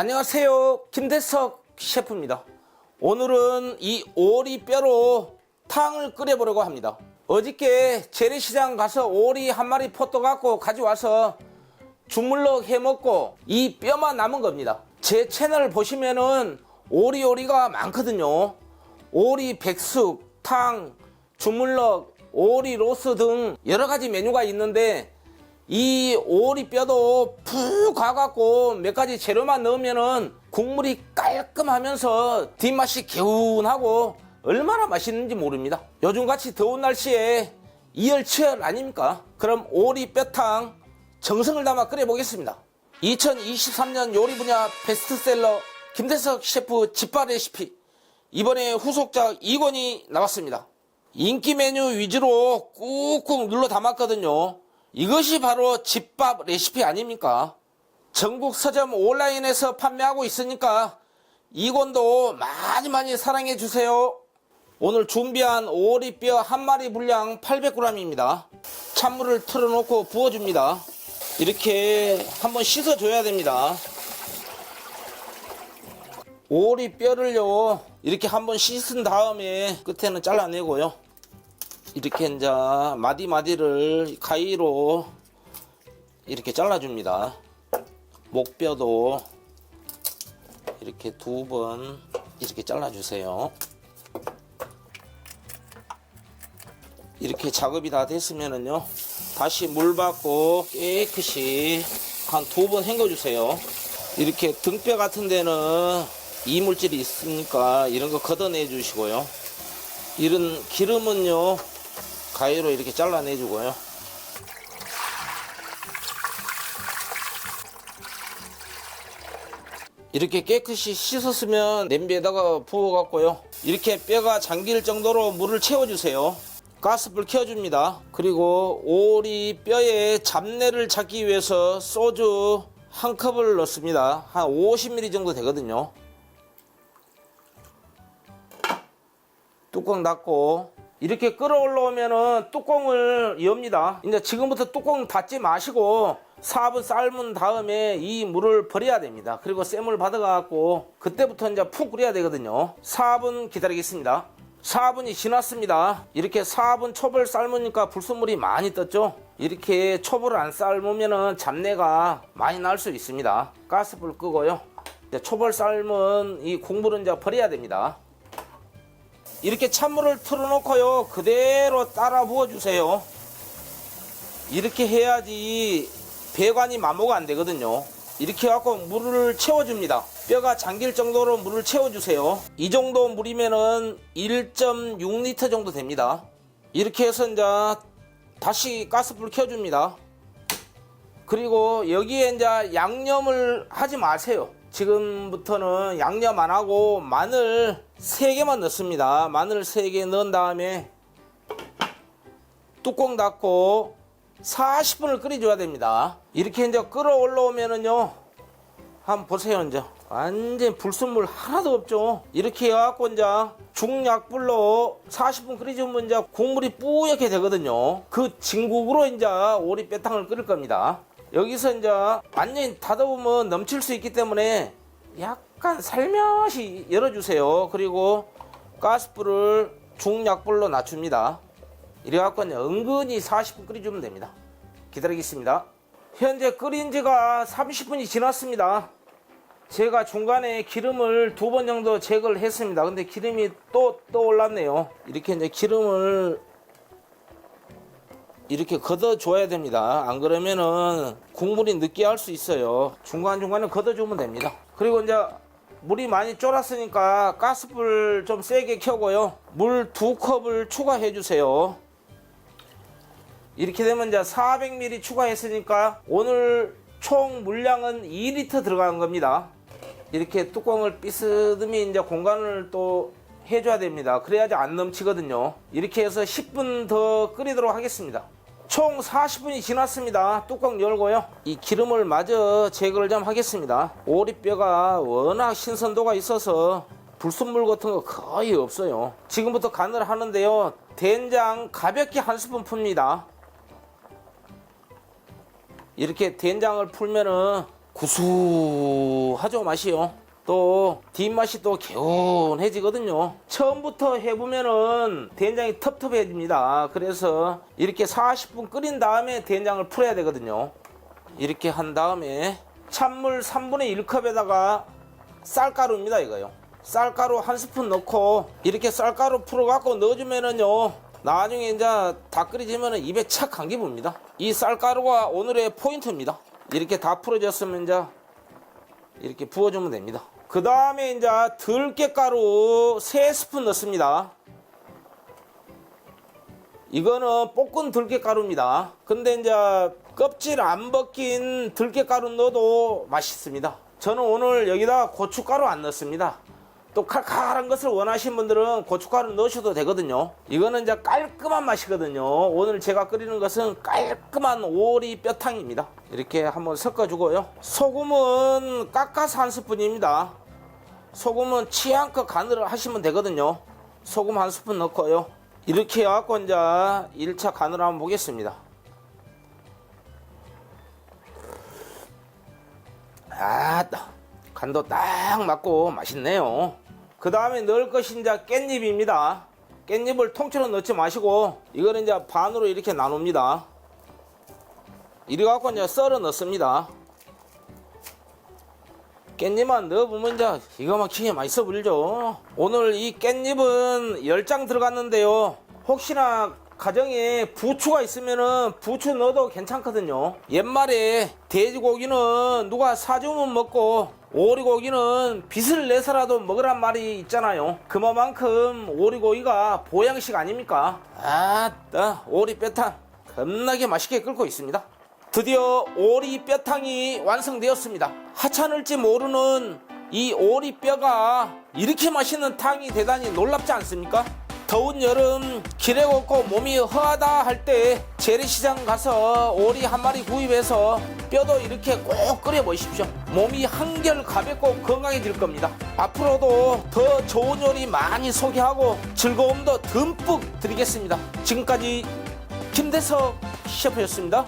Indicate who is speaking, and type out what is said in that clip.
Speaker 1: 안녕하세요. 김대석 셰프입니다. 오늘은 이 오리 뼈로 탕을 끓여보려고 합니다. 어저께 재래시장 가서 오리 한 마리 포도 갖고 가져와서 주물럭 해 먹고 이 뼈만 남은 겁니다. 제 채널 보시면은 오리오리가 많거든요. 오리 백숙, 탕, 주물럭, 오리 로스 등 여러 가지 메뉴가 있는데 이 오리 뼈도 푹 가갖고 몇 가지 재료만 넣으면은 국물이 깔끔하면서 뒷맛이 개운하고 얼마나 맛있는지 모릅니다. 요즘같이 더운 날씨에 이열치열 아닙니까? 그럼 오리 뼈탕 정성을 담아 끓여보겠습니다. 2023년 요리 분야 베스트셀러 김대석 셰프 집밥 레시피 이번에 후속작 2권이 나왔습니다. 인기 메뉴 위주로 꾹꾹 눌러 담았거든요. 이것이 바로 집밥 레시피 아닙니까? 전국 서점 온라인에서 판매하고 있으니까 이 권도 많이 많이 사랑해 주세요. 오늘 준비한 오리뼈 한 마리 분량 800g입니다. 찬물을 틀어놓고 부어줍니다. 이렇게 한번 씻어줘야 됩니다. 오리뼈를요 이렇게 한번 씻은 다음에 끝에는 잘라내고요. 이렇게 이제 마디 마디를 가위로 이렇게 잘라줍니다. 목뼈도 이렇게 두 번 이렇게 잘라주세요. 이렇게 작업이 다 됐으면은요 다시 물 받고 깨끗이 한 두 번 헹궈주세요. 이렇게 등뼈 같은 데는 이물질이 있으니까 이런 거 걷어내 주시고요. 이런 기름은요 가위로 이렇게 잘라내 주고요. 이렇게 깨끗이 씻었으면 냄비에다가 부어갖고요. 이렇게 뼈가 잠길 정도로 물을 채워주세요. 가스불 켜줍니다. 그리고 오리 뼈에 잡내를 잡기 위해서 소주 한 컵을 넣습니다. 한 50ml 정도 되거든요. 뚜껑 닫고 이렇게 끓어올라오면은 뚜껑을 엽니다. 이제 지금부터 뚜껑 닫지 마시고 4분 삶은 다음에 이 물을 버려야 됩니다. 그리고 쌤을 받아 갖고 그때부터 이제 푹 끓여야 되거든요. 4분 기다리겠습니다. 4분이 지났습니다. 이렇게 4분 초벌 삶으니까 불순물이 많이 떴죠. 이렇게 초벌을 안 삶으면은 잡내가 많이 날 수 있습니다. 가스불 끄고요. 초벌 삶은 이 국물은 이제 버려야 됩니다. 이렇게 찬물을 틀어놓고요. 그대로 따라 부어주세요. 이렇게 해야지 배관이 마모가 안 되거든요. 이렇게 해갖고 물을 채워줍니다. 뼈가 잠길 정도로 물을 채워주세요. 이 정도 물이면은 1.6리터 정도 됩니다. 이렇게 해서 이제 다시 가스불 켜줍니다. 그리고 여기에 이제 양념을 하지 마세요. 지금부터는 양념 안 하고 마늘 3개만 넣습니다. 마늘 3개 넣은 다음에 뚜껑 닫고 40분을 끓여줘야 됩니다. 이렇게 이제 끓어 올라오면은요. 한번 보세요, 이제. 완전 불순물 하나도 없죠. 이렇게 해갖고 이제 중약불로 40분 끓여주면 이제 국물이 뿌옇게 되거든요. 그 진국으로 이제 오리 뼈탕을 끓일 겁니다. 여기서 이제 완전히 닫아보면 넘칠 수 있기 때문에 약 간 살며시 열어주세요. 그리고 가스불을 중약불로 낮춥니다. 이래갖고 은근히 40분 끓여주면 됩니다. 기다리겠습니다. 현재 끓인 지가 30분이 지났습니다. 제가 중간에 기름을 두 번 정도 제거를 했습니다. 근데 기름이 또 떠올랐네요. 이렇게 이제 기름을 이렇게 걷어줘야 됩니다. 안 그러면은 국물이 느끼할 수 있어요. 중간중간에 걷어주면 됩니다. 그리고 이제 물이 많이 쫄았으니까 가스불 좀 세게 켜고요. 물 두 컵을 추가해 주세요. 이렇게 되면 이제 400ml 추가했으니까 오늘 총 물량은 2리터 들어간 겁니다. 이렇게 뚜껑을 삐스듬히 이제 공간을 또 해줘야 됩니다. 그래야지 안 넘치거든요. 이렇게 해서 10분 더 끓이도록 하겠습니다. 총 40분이 지났습니다. 뚜껑 열고요. 이 기름을 마저 제거를 좀 하겠습니다. 오리뼈가 워낙 신선도가 있어서 불순물 같은 거 거의 없어요. 지금부터 간을 하는데요. 된장 가볍게 한 스푼 풉니다. 이렇게 된장을 풀면은 구수하죠 맛이요. 또 뒷맛이 또 개운해지거든요. 처음부터 해보면은 된장이 텁텁해집니다. 그래서 이렇게 40분 끓인 다음에 된장을 풀어야 되거든요. 이렇게 한 다음에 찬물 3분의 1컵에다가 쌀가루입니다 이거요. 쌀가루 한 스푼 넣고 이렇게 쌀가루 풀어갖고 넣어주면은요. 나중에 이제 다 끓이지면은 입에 착 감기 붑니다. 이 쌀가루가 오늘의 포인트입니다. 이렇게 다 풀어졌으면 이제 이렇게 부어주면 됩니다. 그 다음에 이제 들깨가루 3스푼 넣습니다. 이거는 볶은 들깨가루입니다. 근데 이제 껍질 안 벗긴 들깨가루 넣어도 맛있습니다. 저는 오늘 여기다 고춧가루 안 넣습니다. 또 칼칼한 것을 원하시는 분들은 고춧가루 넣으셔도 되거든요. 이거는 이제 깔끔한 맛이거든요. 오늘 제가 끓이는 것은 깔끔한 오리 뼈탕입니다. 이렇게 한번 섞어주고요. 소금은 깎아서 한 스푼입니다. 소금은 취향껏 간을 하시면 되거든요. 소금 한 스푼 넣고요. 이렇게 해갖고 이제 1차 간을 한번 보겠습니다. 아따 간도 딱 맞고 맛있네요. 그 다음에 넣을 것이 이제 깻잎입니다. 깻잎을 통째로 넣지 마시고 이거는 이제 반으로 이렇게 나눕니다. 이래 갖고 이제 썰어 넣습니다. 깻잎만 넣어보면 이제 기가 막히게 맛있어 보이죠. 오늘 이 깻잎은 10장 들어갔는데요. 혹시나 가정에 부추가 있으면은 부추 넣어도 괜찮거든요. 옛말에 돼지고기는 누가 사주면 먹고 오리고기는 빚을 내서라도 먹으란 말이 있잖아요. 그만큼 오리고기가 보양식 아닙니까? 아따 오리 뼈탕 겁나게 맛있게 끓고 있습니다. 드디어 오리 뼈탕이 완성되었습니다. 하찮을지 모르는 이 오리 뼈가 이렇게 맛있는 탕이 대단히 놀랍지 않습니까? 더운 여름 길에 걷고 몸이 허하다 할 때 재래시장 가서 오리 한 마리 구입해서 뼈도 이렇게 꼭 끓여 보십시오. 몸이 한결 가볍고 건강해질 겁니다. 앞으로도 더 좋은 요리 많이 소개하고 즐거움도 듬뿍 드리겠습니다. 지금까지 김대석 셰프였습니다.